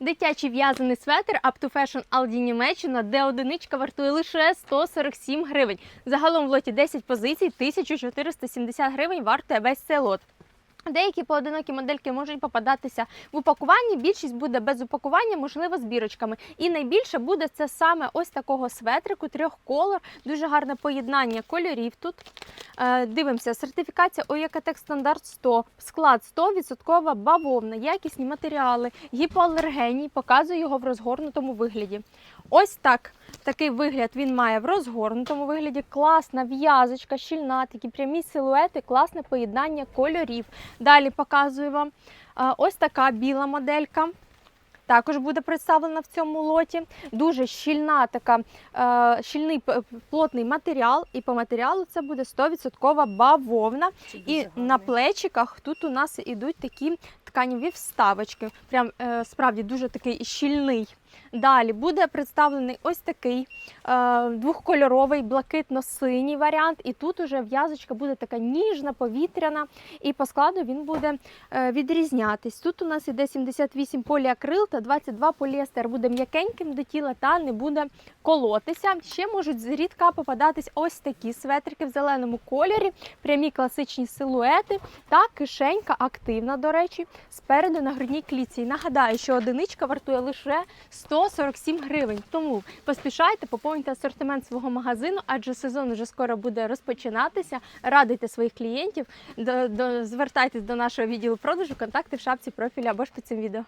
Дитячий в'язаний светр Up to Fashion Aldi Німеччина, де одиничка вартує лише 147 гривень. Загалом в лоті 10 позицій, 1470 гривень вартує весь цей лот. Деякі поодинокі модельки можуть попадатися в упакуванні. Більшість буде без упакування, можливо, з бірочками. І найбільше буде це саме ось такого светрику, трьох колор, дуже гарне поєднання кольорів тут. Е, Дивимося, сертифікація ОЄКТЕК стандарт 100, склад 100% бавовна, якісні матеріали, гіпоалергенні, показую його в розгорнутому вигляді. Ось так. Такий вигляд він має в розгорнутому вигляді. Класна в'язочка, щільна, такі прямі силуети, класне поєднання кольорів. Далі показую вам ось така біла моделька. Також буде представлена в цьому лоті. Дуже щільна така, щільний плотний матеріал, і по матеріалу це буде 100% бавовна. І на плечиках тут у нас ідуть такі тканеві вставочки. Прям е, справді дуже такий щільний. Далі буде представлений ось такий е, двохкольоровий блакитно-синій варіант. І тут уже в'язочка буде така ніжна, повітряна, і по складу він буде е, відрізнятись. Тут у нас іде 78 поліакрил та 22 поліестер. Буде м'якеньким до тіла та не буде колотися. Ще можуть зрідка попадатись ось такі светрики в зеленому кольорі, прямі класичні силуети та кишенька активна, до речі, спереду на грудній клітці. І нагадаю, що одиничка вартує лише 147 гривень. Тому поспішайте, поповнюйте асортимент свого магазину, адже сезон вже скоро буде розпочинатися. Радуйте своїх клієнтів, до, до, звертайтесь до нашого відділу продажу, контакти в шапці профіля або ж під цим відео.